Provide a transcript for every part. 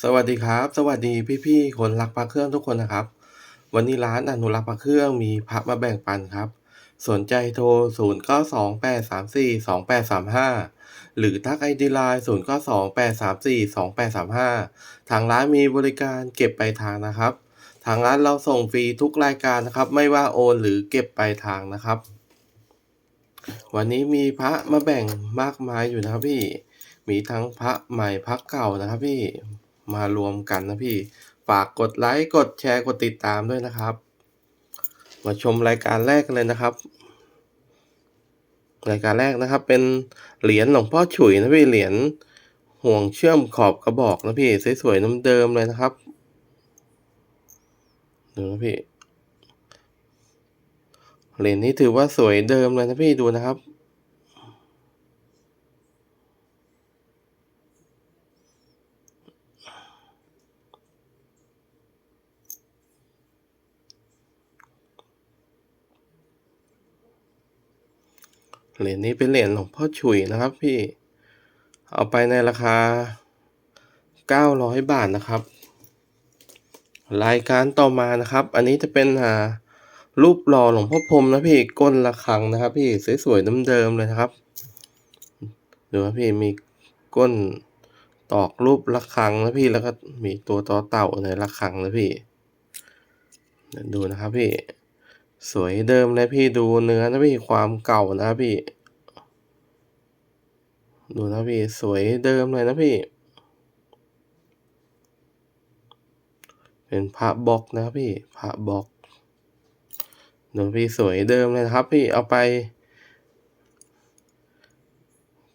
สวัสดีครับ สวัสดีพี่ๆคนรักพระเครื่องทุกคนนะครับ วันนี้ร้านอนุรักษ์พระเครื่องมีพระมาแบ่งปันครับ สนใจโทร 0 9 2 8 3 4 2 8 3 5 หรือทักไอดีไลน์0 9 2 8 3 4 2 8 3 5 ทางร้านมีบริการเก็บปลายทางนะครับ ทางร้านเราส่งฟรีทุกรายการนะครับ ไม่ว่าโอนหรือเก็บปลายทางนะครับ วันนี้มีพระมาแบ่งมากมายอยู่นะครับพี่ มีทั้งพระใหม่พระเก่านะครับพี่ มารวมกันนะพี่ ฝากกดไลค์ กดแชร์ กดติดตามด้วยนะครับ มาชมรายการแรกกันเลยนะครับ รายการแรกนะครับ เป็นเหรียญหลวงพ่อฉุยนะพี่ เหรียญห่วงเชื่อมขอบกระบอกนะพี่ สวยๆน้ำเดิมเลยนะครับดูนะพี่ เหรียญนี้ถือว่าสวยเดิมเลยนะพี่ดูนะครับ เหรียญนี้เป็นเหรียญหลวงพ่อฉุยนะครับพี่ เอาไปในราคา 900 บาทนะครับ รายการต่อมานะครับ อันนี้จะเป็นอ่ารูปหล่อหลวงพ่อพรมนะพี่ก้นระฆังนะครับ พี่สวยๆเดิมๆเลยนะครับดูว่าพี่มีก้นตอกรูประฆังนะพี่แล้วก็มีตัวต่อเต่าในระฆังนะพี่ดูนะครับพี่ สวยเดิมเลยพี่ดูเนื้อนะพี่ความเก่านะพี่ ดูนะพี่สวยเดิมเลยนะพี่ เป็นพระบล็อกนะพี่พระบล็อกดูพี่สวยเดิมเลยครับ พี่เอาไป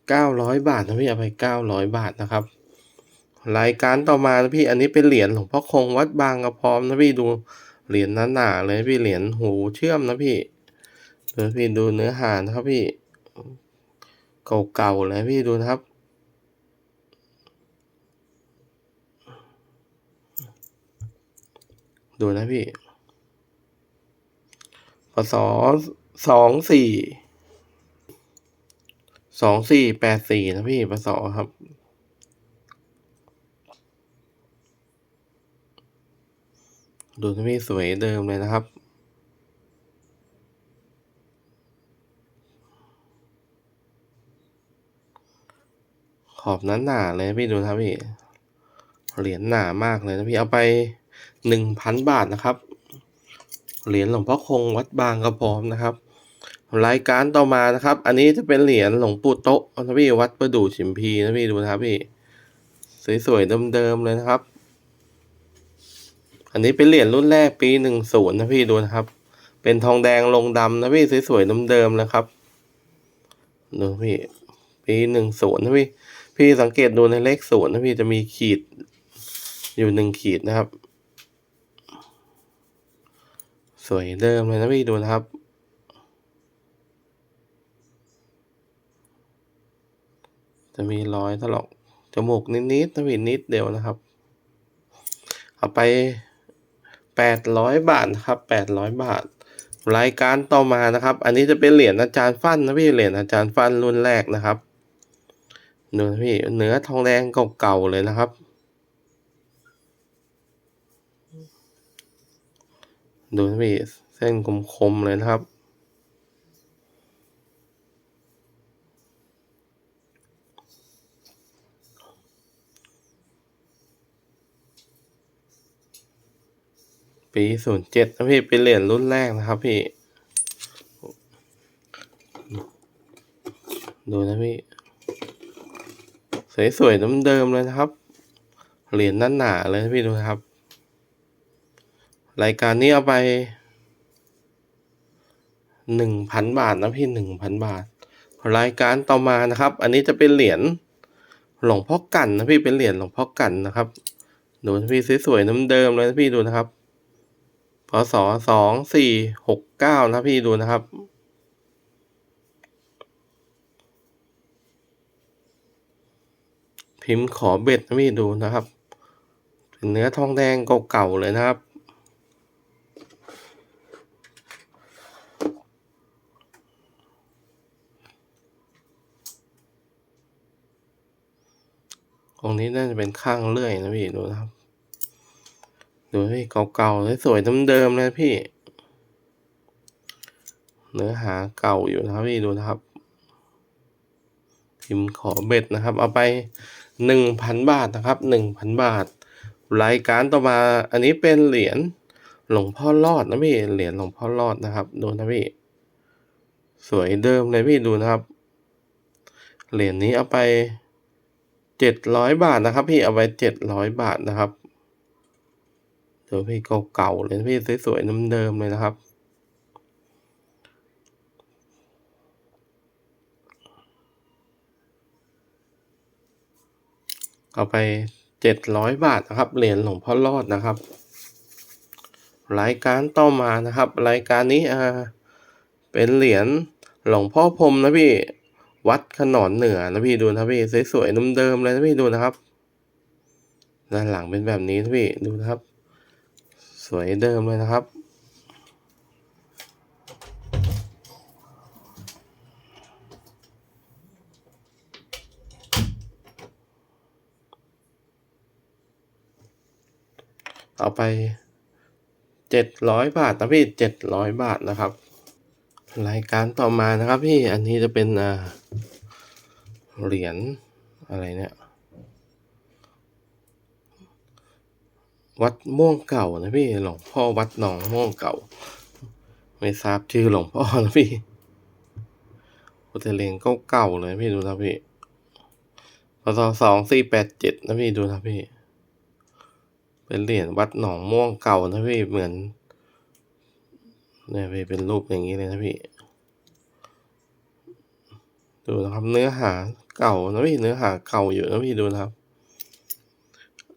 เก้าร้อยบาทนะพี่เอาไปเก้าร้อยบาทนะครับ รายการต่อมานะพี่อันนี้เป็นเหรียญหลวงพ่อคงวัดบางกระพร้อมนะพี่ดู เหรียญหนาๆเลยพี่เหรียญหูเชื่อมนะพี่ดูพี่ดูเนื้อหานะครับพี่ เก่าๆเลยพี่ดูนะครับ ดูนะพี่พศสองสี่สองสี่แปดสี่นะพี่พศครับ ดูนะพี่สวยเดิมเลยนะครับ ขอบนั้นหนาเลยพี่ดูนะครับพี่ เหรียญหนามากเลยนะพี่เอาไปหนึ่งพันบาทนะครับ เหรียญหลวงพ่อคงวัดบางกระพร้อมนะครับ รายการต่อมานะครับ อันนี้จะเป็นเหรียญหลวงปู่โตะนะพี่วัดประดู่ฉิมพีนะพี่ดูนะครับพี่ สวยๆเดิมๆเลยนะครับ อันนี้เป็นเหรียญรุ่นแรกปีหนึ่งศูนย์นะพี่ดูนะครับ เป็นทองแดงลงดำนะพี่สวยๆเดิมๆนะครับดูพี่ ปีหนึ่งศูนย์นะพี่ พี่สังเกตดูในเลขศูนย์นะพี่จะมีขีดอยู่หนึ่งขีดนะครับ สวยเดิมเลยนะพี่ดูนะครับจะมีรอยถลอกจมูกนิดๆนะพี่นิดเดียวนะครับ เอาไป แปดร้อยบาทนะครับแปดร้อยบาท รายการต่อมานะครับ อันนี้จะเป็นเหรียญอาจารย์ฟันนะพี่เหรียญอาจารย์ฟันรุ่นแรกนะครับดูพี่เนื้อทองแดงเก่าๆเลยนะครับ ดูนะพี่เส้นคมๆเลยนะครับ ปีศูนย์เจ็ดนะพี่เป็นเหรียญรุ่นแรกนะครับพี่ ดูนะพี่ สวยๆน้ำเดิมเลยนะครับ เหรียญนั่นหนาเลยนะพี่ดูนะครับ รายการนี้เอาไปหนึ่งพันบาทนะพี่หนึ่งพันบาท รายการต่อมานะครับ อันนี้จะเป็นเหรียญหลวงพ่อกันนะพี่เป็นเหรียญหลวงพ่อกันนะครับดูนะพี่สวยๆน้ำเดิมเลยนะพี่ดูนะครับ พศสองสี่หกเก้านะพี่ดูนะครับ พิมพ์ขอเบ็ดนะพี่ดูนะครับเป็นเนื้อทองแดงเก่าๆเลยนะครับของนี้น่าจะเป็นข้างเลื่อยนะพี่ดูนะครับ ดูพี่เก่าๆสวยๆเดิมๆเลยพี่ เนื้อหาเก่าอยู่นะครับพี่ดูนะครับ พิมพ์ขอเบ็ดนะครับ เอาไปหนึ่งพันบาทนะครับหนึ่งพันบาท รายการต่อมาอันนี้เป็นเหรียญหลวงพ่อรอดนะพี่เหรียญหลวงพ่อรอดนะครับดูนะพี่สวยเดิมเลยพี่ดูนะครับ เหรียญนี้เอาไปเจ็ดร้อยบาทนะครับ พี่เอาไปเจ็ดร้อยบาทนะครับ เดี๋ยวพี่เก่าๆเลยนะพี่สวยๆเดิมๆเลยนะครับ เอาไปเจ็ดร้อยบาทนะครับ เหรียญหลวงพ่อรอดนะครับ รายการต่อมานะครับ รายการนี้อ่าเป็นเหรียญหลวงพ่อพรมนะพี่วัดขนอนเหนือนะพี่ดูนะพี่สวยๆเดิมๆเลยนะพี่ดูนะครับ ด้านหลังเป็นแบบนี้นะพี่ดูนะครับ สวยเดิมเลยนะครับ เอาไปเจ็ดร้อยบาทนะพี่เจ็ดร้อยบาทนะครับ รายการต่อมานะครับพี่อันนี้จะเป็นเหรียญอะไรเนี่ย วัดม่วงเก่านะพี่หลวงพ่อวัดหนองม่วงเก่า ไม่ทราบชื่อหลวงพ่อนะพี่พุทธเลงเก่าๆเลยพี่ดูนะพี่พศสองสี่แปดเจ็ดนะพี่ดูนะพี่ เป็นเหรียญวัดหนองม่วงเก่านะพี่เหมือนเนี่ยพี่เป็นรูปอย่างนี้เลยนะพี่ดูนะครับเนื้อหาเก่านะพี่เนื้อหาเก่าอยู่นะพี่ดูนะครับ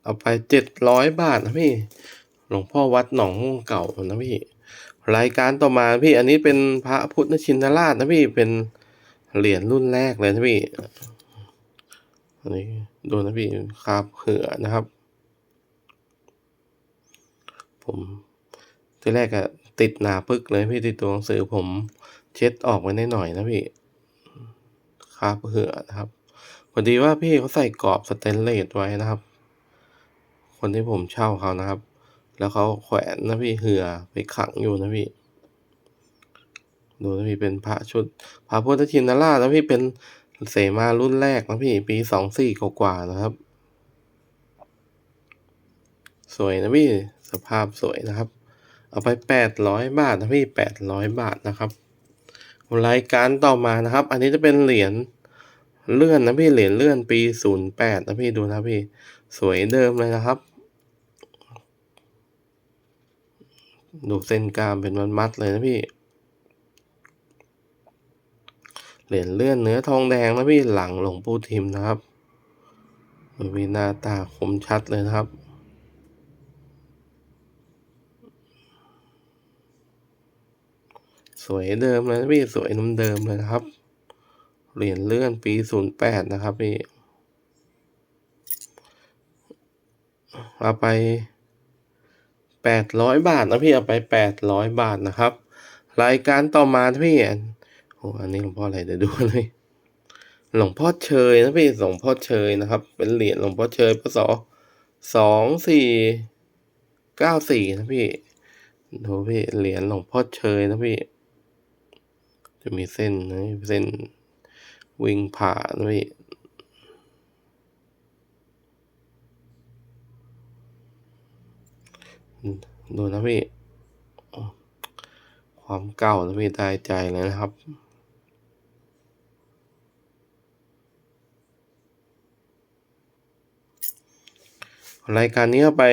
เอาไปเจ็ดร้อยบาทนะพี่ หลวงพ่อวัดหนองม่วงเก่านะพี่ รายการต่อมาพี่ อันนี้เป็นพระพุทธชินราชนะพี่ เป็นเหรียญรุ่นแรกเลยนะพี่ อันนี้ดูนะพี่คาบเหือนะครับ ผมที่แรกอะติดหนาปึกเลยพี่ติดตัวหนังสือผมเช็ดออกไว้ได้หน่อยนะพี่คาบเหือนะครับพอดีว่าพี่เขาใส่กรอบสแตนเลสไว้นะครับ คนที่ผมเช่าเขานะครับ แล้วเขาแขวนนะพี่เหือไปขังอยู่นะพี่ ดูนะพี่เป็นพระชุดพระพุทธชินราชนะพี่เป็นเสมารุ่นแรกนะพี่ ปีสองสี่กว่าๆนะครับ สวยนะพี่สภาพสวยนะครับ เอาไปแปดร้อยบาทนะพี่แปดร้อยบาทนะครับรายการต่อมานะครับ อันนี้จะเป็นเหรียญเลื่อนนะพี่เหรียญเลื่อนปีศูนย์แปดนะพี่ดูนะพี่ สวยเดิมเลยนะครับ ดูเส้นกรามเป็นมันมัดเลยนะพี่ เหรียญเลื่อนเนื้อทองแดงนะพี่หลังหลวงปู่ทิมนะครับมีหน้าตาคมชัดเลยนะครับสวยเดิมเลยนะพี่สวยน้ำเดิมเลยนะครับ เหรียญเลื่อนปีศูนย์แปดนะครับพี่เอาไป แปดร้อยบาทนะพี่เอาไปแปดร้อยบาทนะครับ รายการต่อมานพี่โอ้อันนี้หลวงพ่ออะไรเดี๋ยวดูเลยหลวงพ่อเชยนะพี่หลวงพ่อเชยนะครับ เป็นเหรียญหลวงพ่อเชยพศสองสี่เก้าสี่นะพี่ดูพี่เหรียญหลวงพ่อเชยนะพี่ จะมีเส้นนะเส้นวิ่งผ่านะพี่ ดูนะพี่ ความเก่านะพี่ได้ใจเลยนะครับรายการนี้ไป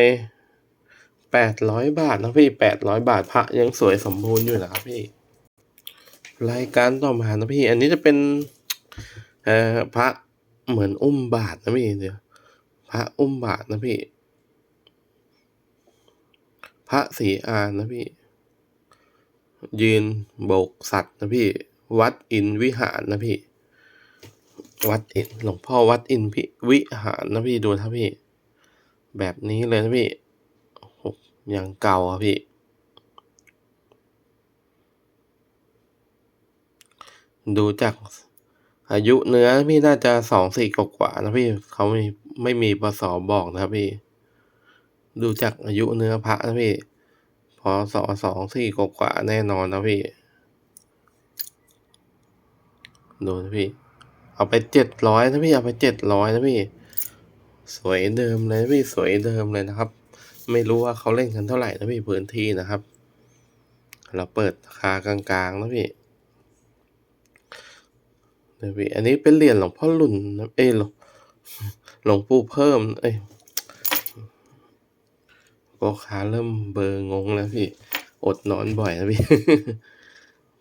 แปดร้อยบาทนะพี่แปดร้อยบาทพระยังสวยสมบูรณ์อยู่นะครับพี่ รายการต่อมานะพี่ อันนี้จะเป็นเอ่อพระเหมือนอุ้มบาทนะพี่เดี๋ยวพระอุ้มบาทนะพี่ พระศรีอานนะพี่ ยืนโบกสัตว์นะพี่ วัดอินวิหารนะพี่ วัดอินหลวงพ่อวัดอินพิวิหารนะพี่ดูนะพี่ แบบนี้เลยนะพี่โอ้อย่างเก่าอะพี่ดูจากอายุเนื้อพี่น่าจะสองสี่กว่านะพี่เขาไมีไม่มีปศบอกนะครับพี่ ดูจากอายุเนื้อพระนะพี่พศสองสี่กว่าแน่นอนนะพี่ ดูนะพี่ เอาไปเจ็ดร้อยนะพี่ เอาไปเจ็ดร้อยนะพี่ สวยเดิมเลยนะพี่ สวยเดิมเลยนะครับ ไม่รู้ว่าเขาเล่นกันเท่าไหร่นะพี่พื้นที่นะครับ เราเปิดราคากลางๆนะพี่นะพี่ อันนี้เป็นเหรียญหลวงพ่อหลุนนะเอ้ยหลงหลวงปู่เพิ่ม เอ้ ยพ่อค้าเริ่มเบอร์งงแล้วพี่ อดนอนบ่อยนะพี่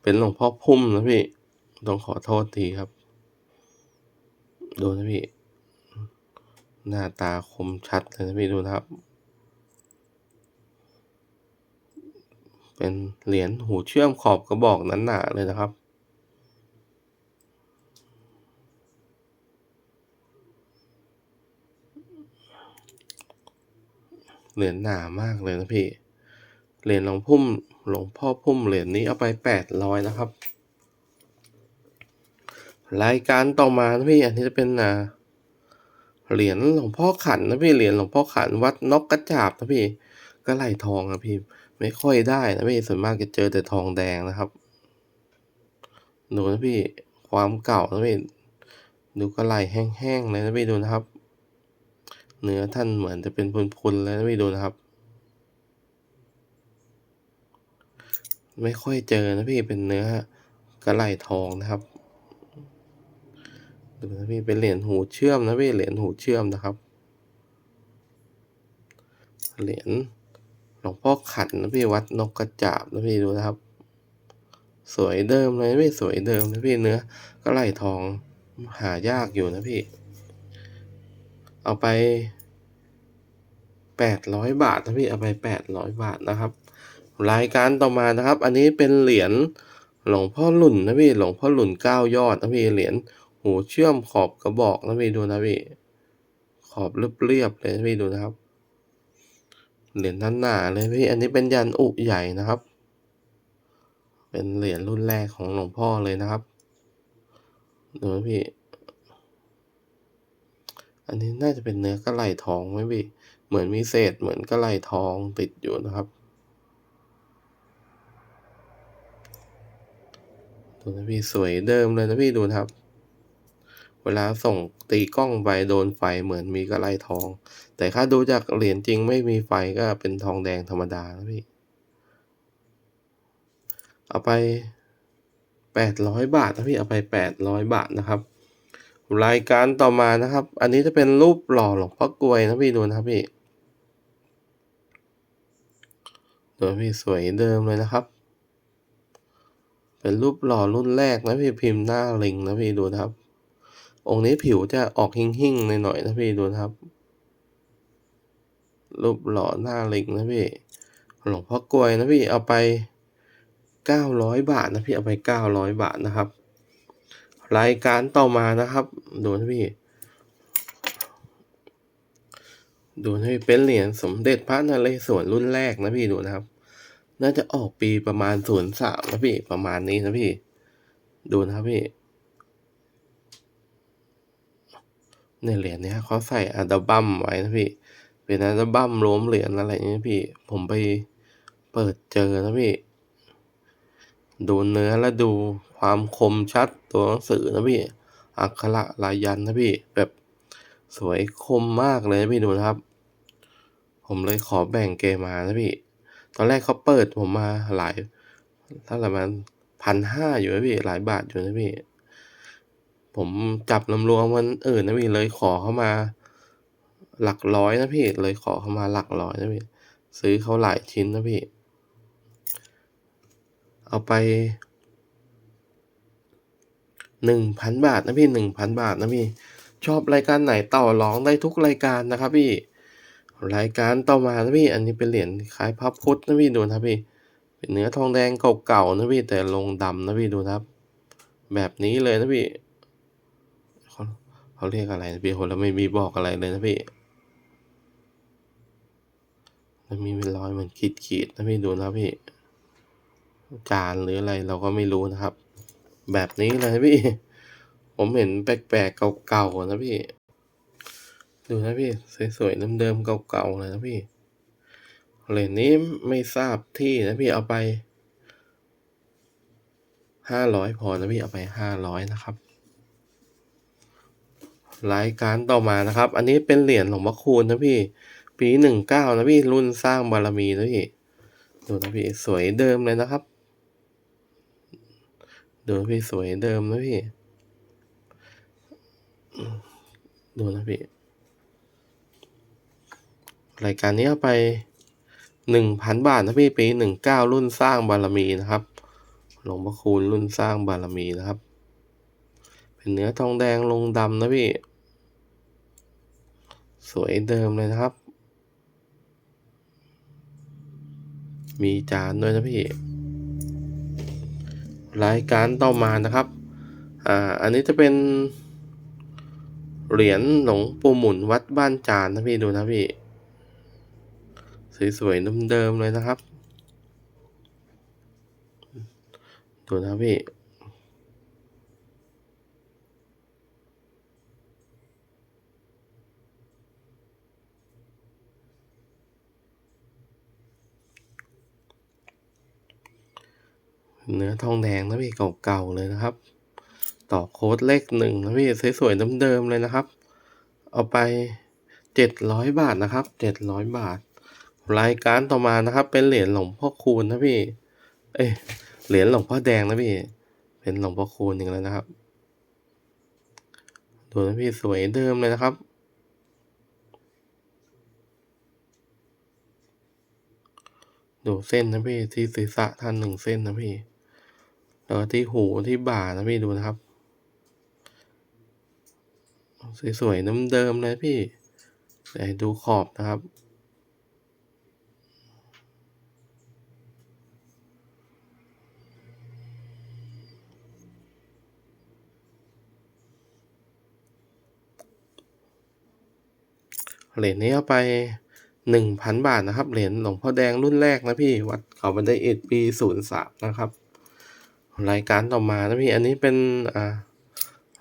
เป็นหลวงพ่อพุ่มนะพี่ ต้องขอโทษทีครับ ดูนะพี่ หน้าตาคมชัดเลยนะพี่ดูนะครับ เป็นเหรียญหูเชื่อมขอบกระบอกนั้นหนาเลยนะครับ เหรียญหนามากเลยนะพี่ เหรียญหลวงพุ่มหลวงพ่อพุ่มเหรียญนี้เอาไปแปดร้อยนะครับ รายการต่อมานะพี่อันนี้จะเป็นอ่าเหรียญหลวงพ่อขันนะพี่เหรียญหลวงพ่อขันวัดนกกระจาบนะพี่ก็ไหลทองนะพี่ไม่ค่อยได้นะพี่ส่วนมากจะเจอแต่ทองแดงนะครับดูนะพี่ความเก่านะพี่ดูกระไหลแห้งๆเลยนะพี่ดูนะครับ เนื้อท่านเหมือนจะเป็นพุนๆเลยนะพี่ดูนะครับ ไม่ค่อยเจอนะพี่เป็นเนื้อกระไหลทองนะครับดูนะพี่เป็นเหรียญหูเชื่อมนะพี่เหรียญหูเชื่อมนะครับ เหรียญหลวงพ่อขันนะพี่วัดนกกระจาบนะพี่ดูนะครับ สวยเดิมเลยพี่สวยเดิมนะพี่เนื้อกระไหลทองหายากอยู่นะพี่ เอาไปแปดร้อยบาทนะพี่เอาไปแปดร้อยบาทนะครับ รายการต่อมานะครับ อันนี้เป็นเหรียญหลวงพ่อหลุ่นนะพี่หลวงพ่อหลุ่นเก้ายอดนะพี่เหรียญหูเชื่อมขอบกระบอกนะพี่ดูนะพี่ขอบเรียบๆเลยนะพี่ดูนะครับ เหรียญนั้นหนาเลยพี่อันนี้เป็นยันอุใหญ่นะครับ เป็นเหรียญรุ่นแรกของหลวงพ่อเลยนะครับดูนะพี่ อันนี้น่าจะเป็นเนื้อกระไหลทองไหมพี่เหมือนมีเศษเหมือนกระไหลทองติดอยู่นะครับดูนะพี่สวยเดิมเลยนะพี่ดูนะครับ เวลาส่งตีกล้องไปโดนไฟเหมือนมีกระไหลทอง แต่ถ้าดูจากเหรียญจริงไม่มีไฟก็เป็นทองแดงธรรมดานะพี่ เอาไปแปดร้อยบาทนะพี่เอาไปแปดร้อยบาทนะครับ รายการต่อมานะครับ อันนี้จะเป็นรูปหล่อหลวงพ่อกลวยนะพี่ดูนะครับพี่ดูพี่สวยเดิมเลยนะครับ เป็นรูปหล่อรุ่นแรกนะพี่พิมพ์หน้าลิงนะพี่ดูนะครับ องค์นี้ผิวจะออกหิ่งๆหน่อยๆนะพี่ดูนะครับ รูปหล่อหน้าลิงนะพี่หลวงพ่อกลวยนะพี่เอาไปเก้าร้อยบาทนะพี่เอาไปเก้าร้อยบาทนะครับ รายการต่อมานะครับดูนะพี่ดูนะพี่เป็นเหรียญสมเด็จพระนเรศวรรุ่นแรกนะพี่ดูนะครับ น่าจะออกปีประมาณศูนย์สามนะพี่ประมาณนี้นะพี่ ดูนะครับพี่ในเหรียญเนี้ยเขาใส่อัลบั้มไว้นะพี่ เป็นอัลบั้มรวมเหรียญอะไรเนี้ยพี่ ผมไปเปิดเจอนะพี่ ดูเนื้อแล้วดูความคมชัดตัวหนังสือนะพี่ อักขระลายยันนะพี่ แบบสวยคมมากเลยพี่ดูนะครับ ผมเลยขอแบ่งเกมมานะพี่ ตอนแรกเขาเปิดผมมาหลายถ้าประมาณพันห้าอยู่นะพี่ หลายบาทอยู่นะพี่ ผมจับลำรวมมันอื่นนะพี่เลยขอเข้ามา หลักร้อยนะพี่ เลยขอเข้ามาหลักร้อยนะพี่ ซื้อเขาหลายชิ้นนะพี่ เอาไปหนึ่งพันบาทนะพี่หนึ่งพันบาทนะพี่ ชอบรายการไหนต่อร้องได้ทุกรายการนะครับพี่ รายการต่อมานะพี่ อันนี้เป็นเหรียญคล้ายพระพุทธนะพี่ดูนะพี่ เป็นเนื้อทองแดงเก่าๆนะพี่แต่ลงดำนะพี่ดูครับ แบบนี้เลยนะพี่เขาเขาเรียกอะไรนะพี่คนเราไม่มีบอกอะไรเลยนะพี่มันมีเป็นรอยเหมือนขีดๆนะพี่ดูนะพี่ จานหรืออะไรเราก็ไม่รู้นะครับ แบบนี้เลยพี่ ผมเห็นแปลกๆเก่าๆนะพี่ ดูนะพี่สวยๆเดิมๆเก่าๆเลยนะพี่เหรียญนี้ไม่ทราบที่นะพี่เอาไปห้าร้อยพอนะพี่เอาไปห้าร้อยนะครับรายการต่อมานะครับ อันนี้เป็นเหรียญหลวงพ่อคูณนะพี่ ปีหนึ่งเก้านะพี่รุ่นสร้างบารมีนะพี่ ดูนะพี่สวยเดิมเลยนะครับ ดูนะพี่สวยเดิมนะพี่ดูนะพี่ รายการนี้เอาไปหนึ่งพันบาทนะพี่ปีหนึ่งเก้ารุ่นสร้างบารมีนะครับ หลวงพ่อคูณรุ่นสร้างบารมีนะครับ เป็นเนื้อทองแดงลงดำนะพี่ สวยเดิมเลยนะครับ มีจานด้วยนะพี่ รายการต่อมานะครับอ่าอันนี้จะเป็น เหรียญหลวงปู่หมุนวัดบ้านจานนะพี่ดูนะพี่ สวยๆเดิมๆเลยนะครับ ดูนะพี่ เนื้อทองแดงนะพี่เก่าๆเลยนะครับ ต่อโค้ดเลขหนึ่งนะพี่สวยๆเดิมๆเลยนะครับ เอาไปเจ็ดร้อยบาทนะครับเจ็ดร้อยบาท รายการต่อมานะครับ เป็นเหรียญหลวงพ่อคูณนะพี่ เอ้ยเหรียญหลวงพ่อแดงนะพี่ เป็นหลวงพ่อคูณอีกแล้วนะครับดูนะพี่สวยเดิมเลยนะครับดูเส้นนะพี่ที่ศีรษะท่านหนึ่งเส้นนะพี่ แล้วที่หูที่บ่านะพี่ดูนะครับ สวยๆน้ำเดิมเลยพี่แต่ดูขอบนะครับ เหรียญนี้เอาไปหนึ่งพันบาทนะครับ เหรียญหลวงพ่อแดงรุ่นแรกนะพี่ วัดเขาบันไดเอ็ดปีศูนย์สามนะครับ รายการต่อมานะพี่ อันนี้เป็นอ่า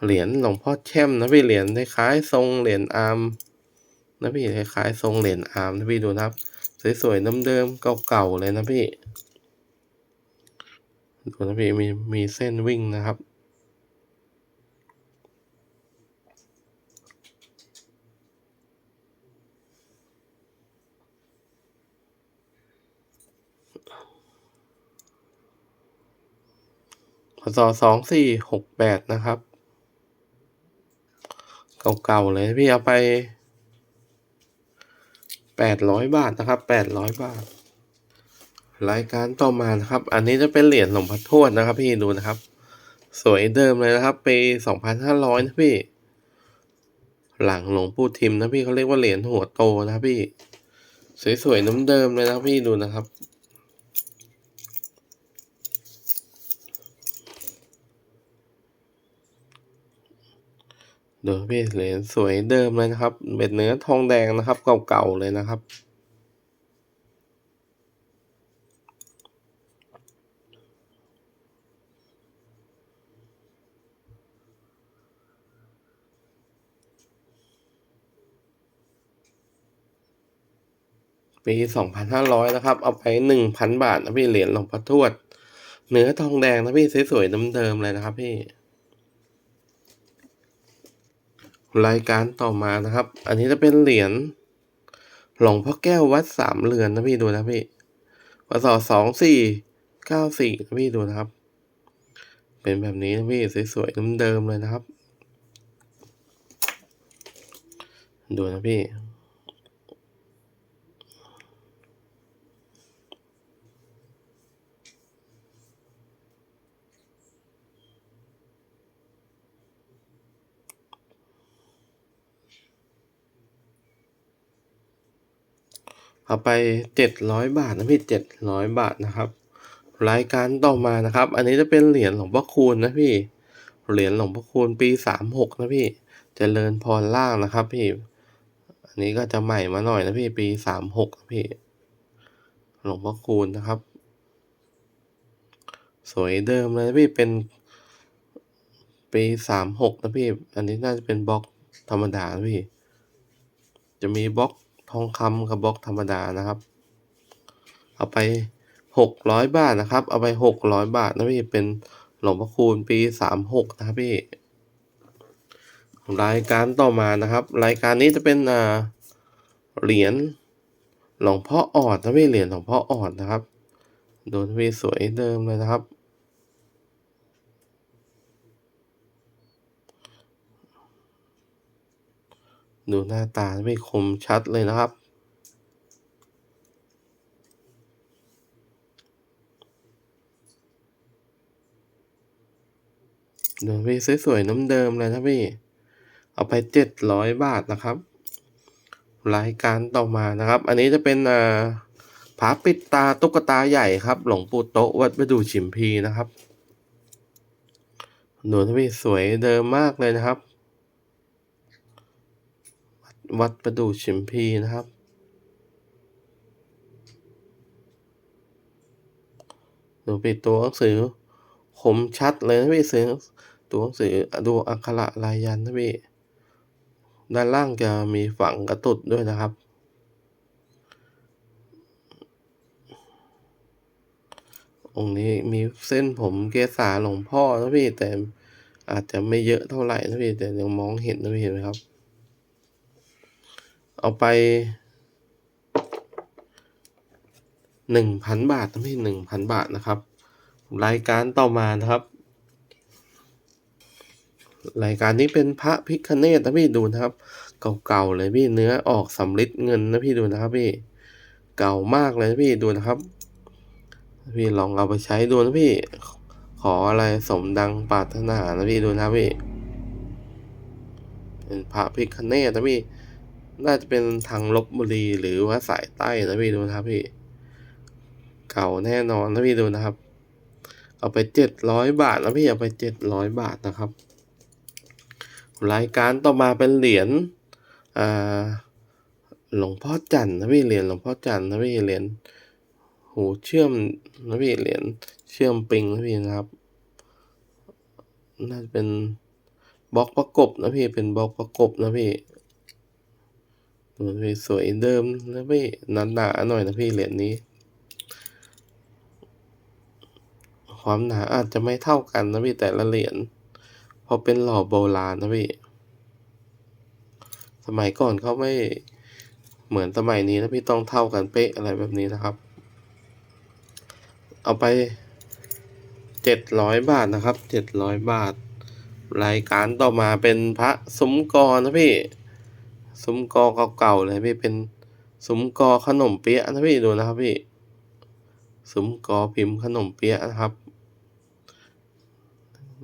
เหรียญหลวงพ่อแช่มนะพี่ เหรียญคล้ายทรงเหรียญอาร์มนะพี่คล้ายทรงเหรียญอาร์มนะพี่ดูนะครับ สวยๆเดิมๆเก่าๆเลยนะพี่ดูนะพี่มีมีเส้นวิ่งนะครับ พศสองสี่หกแปดนะครับ เก่าๆเลยพี่เอาไปแปดร้อยบาทนะครับแปดร้อยบาท รายการต่อมานะครับ อันนี้จะเป็นเหรียญหลวงพ่อทวดนะครับ พี่ดูนะครับ สวยเดิมเลยนะครับปีสองพันห้าร้อยนะพี่ หลังหลวงปู่ทิมนะพี่เขาเรียกว่าเหรียญหัวโตนะพี่ สวยๆน้ำเดิมเลยนะพี่ดูนะครับ ดูพี่เหรียญสวยเดิมเลยนะครับ เป็นเนื้อทองแดงนะครับ เก่าๆเลยนะครับ ปีสองพันห้าร้อยนะครับ เอาไปหนึ่งพันบาทนะพี่เหรียญหลวงพ่อทวด เนื้อทองแดงนะพี่สวยๆเดิมๆเลยนะครับพี่ รายการต่อมานะครับ อันนี้จะเป็นเหรียญหลวงพ่อแก้ววัดสามเรือนนะพี่ดูนะพี่พศสองสี่เก้าสี่นะพี่ดูนะครับ เป็นแบบนี้นะพี่สวยๆเดิมๆเลยนะครับ ดูนะพี่ ไปเจ็ดร้อยบาทนะพี่เจ็ดร้อยบาทนะครับ รายการต่อมานะครับ อันนี้จะเป็นเหรียญหลวงพ่อคูณนะพี่ เหรียญหลวงพ่อคูณปีสามหกนะพี่เจริญพรล่างนะครับพี่ อันนี้ก็จะใหม่มาหน่อยนะพี่ปีสามหกนะพี่ หลวงพ่อคูณนะครับ สวยเดิมเลยนะพี่เป็นปีสามหกนะพี่ อันนี้น่าจะเป็นบล็อกธรรมดานะพี่ จะมีบล็อก องคำกับบล็อกธรรมดานะครับ เอาไปหกร้อยบาทนะครับ เอาไปหกร้อยบาทนะพี่เป็นหลวงพ่อคูณปีสามหกนะครับพี่ รายการต่อมานะครับ รายการนี้จะเป็นอ่าเหรียญหลวงพ่อออดนะพี่เหรียญหลวงพ่อออดนะครับ โดนพี่สวยเดิมเลยนะครับ ดูหน้าตาไม่คมชัดเลยนะครับดูพี่สวยๆน้ำเดิมเลยนะพี่ เอาไปเจ็ดร้อยบาทนะครับ รายการต่อมานะครับ อันนี้จะเป็นอ่าผาปิดตาตุ๊กตาใหญ่ครับ หลวงปู่โตะวัดประดูฉิมพีนะครับดูนะพี่สวยเดิมมากเลยนะครับ วัดประดูฉิมพีนะครับ ดูไปตัวหนังสือคมชัดเลยนะพี่ซื้อตัวหนังสือดูอักขระลายยันนะพี่ ด้านล่างจะมีฝังกระตุดด้วยนะครับ องค์นี้มีเส้นผมเกษาหลวงพ่อนะพี่แต่อาจจะไม่เยอะเท่าไหร่นะพี่แต่ยังมองเห็นนะพี่เห็นไหมครับ เอาไปหนึ่งพันบาทนะพี่หนึ่งพันบาทนะครับ รายการต่อมานะครับ รายการนี้เป็นพระพิคเนตนะพี่ดูนะครับ เก่าๆเลยพี่เนื้อออกสำริดเงินนะพี่ดูนะครับพี่เก่ามากเลยนะพี่ดูนะครับ พี่ลองเอาไปใช้ดูนะพี่ ขออะไรสมดังปรารถนานะพี่ดูนะพี่เป็นพระพิคเนตนะพี่ น่าจะเป็นทางลบบุรีหรือว่าสายใต้นะพี่ดูนะครับพี่ เก่าแน่นอนนะพี่ดูนะครับ เอาไปเจ็ดร้อยบาทนะพี่เอาไปเจ็ดร้อยบาทนะครับ รายการต่อมาเป็นเหรียญอ่าหลวงพ่อจันทร์นะพี่เหรียญหลวงพ่อจันทร์นะพี่เหรียญหูเชื่อมนะพี่เหรียญเชื่อมปิงนะพี่นะครับน่าจะเป็นบล็อกประกบนะพี่เป็นบล็อกประกบนะพี่ ดูนะพี่สวยเดิมนะพี่หนาๆหน่อยนะพี่เหรียญนี้ ความหนาอาจจะไม่เท่ากันนะพี่แต่ละเหรียญพราะเป็นหล่อโบราณนะพี่ สมัยก่อนเขาไม่เหมือนสมัยนี้นะพี่ต้องเท่ากันเป๊ะอะไรแบบนี้นะครับ เอาไปเจ็ดร้อยบาทนะครับเจ็ดร้อยบาท รายการต่อมาเป็นพระซุ้มกอนะพี่ ซุ้มกอเก่าๆเลยพี่เป็นซุ้มกอขนมเปี๊ยะนะพี่ดูนะครับพี่ซุ้มกอพิมพ์ขนมเปี๊ยะนะครับ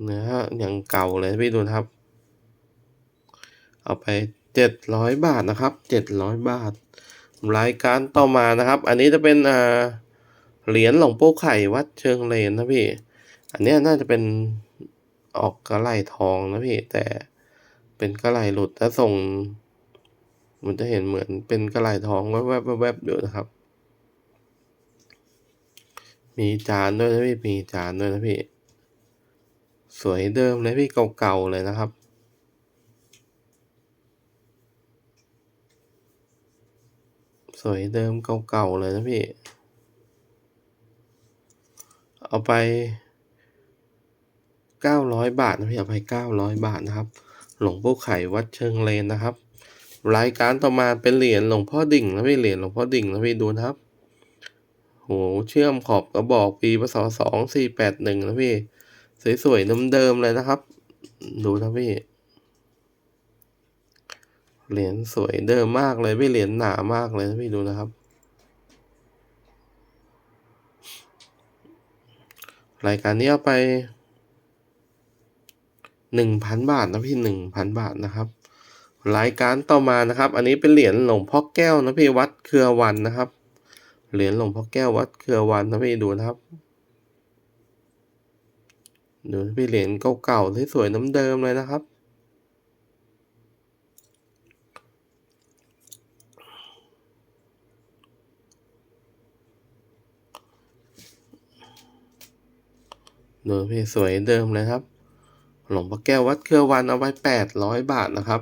เนื้ออย่างเก่าเลยพี่ดูนะครับ เอาไปเจ็ดร้อยบาทนะครับเจ็ดร้อยบาท รายการต่อมานะครับ อันนี้จะเป็นอ่าเหรียญหลวงปู่ไข่วัดเชิงเลนนะพี่ อันนี้น่าจะเป็นออกกระไหลทองนะพี่ แต่เป็นกระไหลหลุดถ้าส่ง มันจะเห็นเหมือนเป็นกระไหลทองแวบๆแวบๆอยู่นะครับ มีจานด้วยนะพี่ มีจานด้วยนะพี่ สวยเดิมเลยพี่เก่าๆเลยนะครับสวยเดิมเก่าๆเลยนะพี่ เอาไปเก้าร้อยบาทนะพี่เอาไปเก้าร้อยบาทนะครับ หลวงปู่ไข่วัดเชิงเลนนะครับ รายการต่อมาเป็นเหรียญหลวงพ่อดิ่งนะพี่เหรียญหลวงพ่อดิ่งนะพี่ดูนะครับโหเชื่อมขอบกระบอกปีพศสองสี่แปดหนึ่งนะพี่สวยๆน้ำเดิมเลยนะครับ ดูนะพี่เหรียญสวยเดิมมากเลยพี่เหรียญหนามากเลยนะพี่ดูนะครับ รายการนี้เอาไปหนึ่งพันบาทนะพี่หนึ่งพันบาทนะครับ รายการต่อมานะครับ อันนี้เป็นเหรียญหลวงพ่อแก้วนะพี่วัดเครือวันนะครับ เหรียญหลวงพ่อแก้ววัดเครือวันนะพี่ดูนะครับดูพี่เหรียญเก่าๆที่สวยน้ำเดิมเลยนะครับ ดูพี่สวยเดิมเลยครับ หลวงพ่อแก้ววัดเครือวันเอาไว้แปดร้อยบาทนะครับ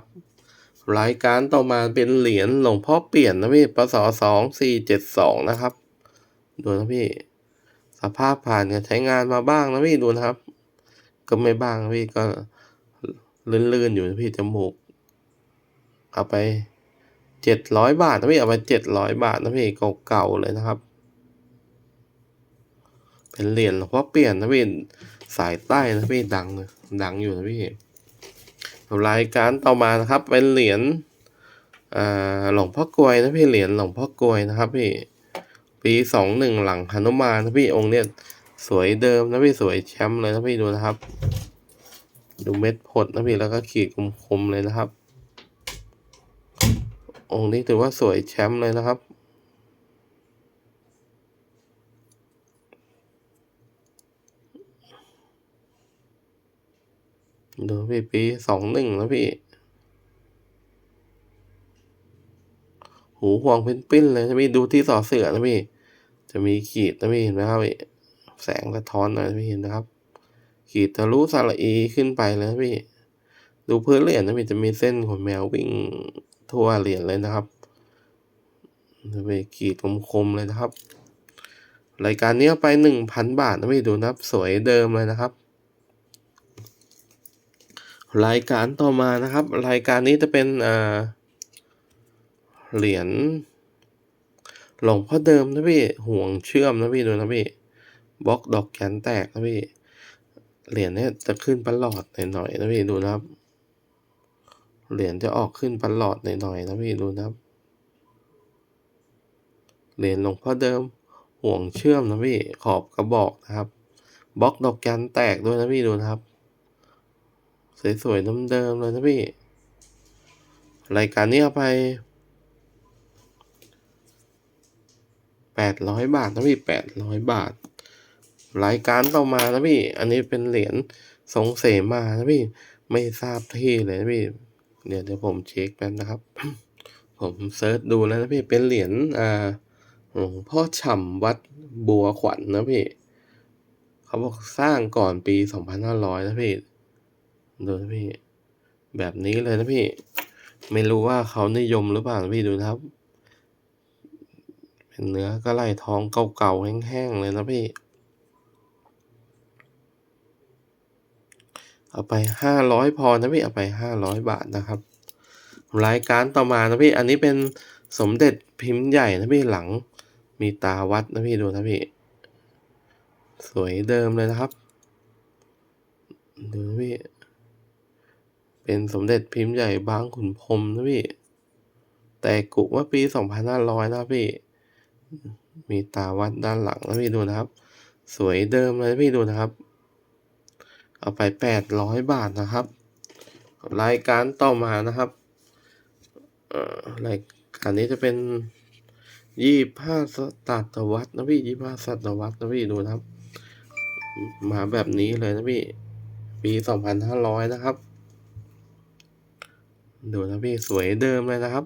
รายการต่อมาเป็นเหรียญหลวงพ่อเปลี่ยนนะพี่ปศสองสี่เจ็ดสองนะครับ ดูนะพี่ สภาพผ่านการใช้งานมาบ้างนะพี่ดูนะครับ ก็ไม่บ้างพี่ก็ลื่นๆอยู่นะพี่จมูก เอาไปเจ็ดร้อยบาทนะพี่เอาไปเจ็ดร้อยบาทนะพี่เก่าๆเลยนะครับ เป็นเหรียญหลวงพ่อเปลี่ยนนะพี่สายใต้นะพี่ดังเลยดังอยู่นะพี่ รายการต่อมานะครับ เป็นเหรียญหลวงพ่อกลวยนะพี่เหรียญหลวงพ่อกลวยนะครับพี่ปีสองหนึ่งหลังหนุมานนะพี่องค์เนี้ยสวยเดิมนะพี่สวยแชมป์เลยนะพี่ดูนะครับ ดูเม็ดผดนะพี่แล้วก็ขีดคมๆเลยนะครับ องค์นี้ถือว่าสวยแชมป์เลยนะครับ ดูพี่ปีสองหนึ่งนะพี่ หูห่วงเป็นปิ้นเลยนะพี่ดูที่สอเสือนะพี่ จะมีขีดนะพี่เห็นไหมครับพี่แสงสะท้อนหน่อยนะพี่เห็นนะครับ ขีดทะลุสระอีขึ้นไปเลยพี่ ดูพื้นเหรียญนะพี่จะมีเส้นขนแมววิ่งทั่วเหรียญเลยนะครับดูไปขีดคมๆเลยนะครับ รายการนี้ไปหนึ่งพันบาทนะพี่ดูนะครับ สวยเดิมเลยนะครับ รายการต่อมานะครับ รายการนี้จะเป็นเหรียญหลวงพ่อเดิมนะพี่ห่วงเชื่อมนะพี่ดูนะพี่บล็อกดอกแขนแตกนะพี่เหรียญเนี้ยจะขึ้นประหลอดหน่อยๆนะพี่ดูนะครับเหรียญจะออกขึ้นประหลอดหน่อยๆนะพี่ดูนะครับเหรียญหลวงพ่อเดิมห่วงเชื่อมนะพี่ขอบกระบอกนะครับบล็อกดอกจันแตกด้วยนะพี่ดูนะครับ สวยๆน้ำเดิมเลยนะพี่ รายการนี้เอาไปแปดร้อยบาทนะพี่แปดร้อยบาท รายการต่อมานะพี่ อันนี้เป็นเหรียญสงเสมานะพี่ ไม่ทราบที่เลยนะพี่ เดี๋ยวเดี๋ยวผมเช็คแป๊บนะครับ ผมเซิร์ชดูแล้วนะพี่ เป็นเหรียญอ่าหลวงพ่อฉ่ำวัดบัวขวัญนนะพี่ เขาบอกสร้างก่อนปีสองพันห้าร้อยนะพี่ ดูนะพี่ แบบนี้เลยนะพี่ ไม่รู้ว่าเขานิยมหรือเปล่านะพี่ดูนะครับ เป็นเนื้อก็ไล่ท้องเก่าๆแห้งๆเลยนะพี่ เอาไปห้าร้อยพอนะพี่เอาไปห้าร้อยบาทนะครับ รายการต่อมานะพี่ อันนี้เป็นสมเด็จพิมพ์ใหญ่นะพี่หลัง มีตาวัดนะพี่ดูนะพี่ สวยเดิมเลยนะครับ ดูพี่ เป็นสมเด็จพิมพ์ใหญ่บางขุนพรมนะพี่ แต่กุว่าปีสองพันห้าร้อยนะพี่ มีตาวัดด้านหลังนะพี่ดูนะครับ สวยเดิมเลยพี่ดูนะครับ เอาไปแปดร้อยบาทนะครับ รายการต่อมานะครับเอ่อรายการนี้จะเป็นยี่ห้าศตวรรษนะพี่ยี่ห้าศตวรรษนะพี่ดูนะครับ มาแบบนี้เลยนะพี่ ปีสองพันห้าร้อยนะครับ ดูนะพี่สวยเดิมเลยนะครับ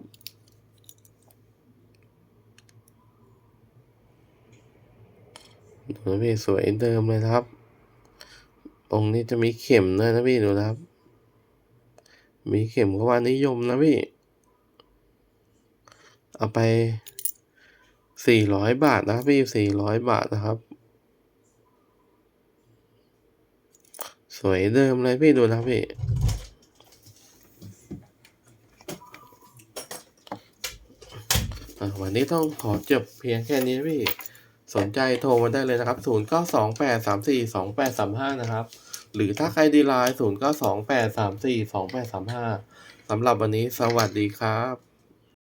ดูนะพี่สวยเดิมเลยนะครับ องค์นี้จะมีเข็มด้วยนะพี่ดูนะครับ มีเข็มก็ว่านิยมนะพี่ เอาไปสี่ร้อยบาทนะครับพี่สี่ร้อยบาทนะครับ สวยเดิมเลยพี่ดูนะพี่ อะ วันนี้ต้องขอจบเพียงแค่นี้พี่ สนใจโทรมาได้เลยนะครับ 0 9 2 8 3 4 2 8 3 5 นะครับ หรือถ้าใครดีไลน์0 9 2 8 3 4 2 8 3 5สำหรับวันนี้สวัสดีครับ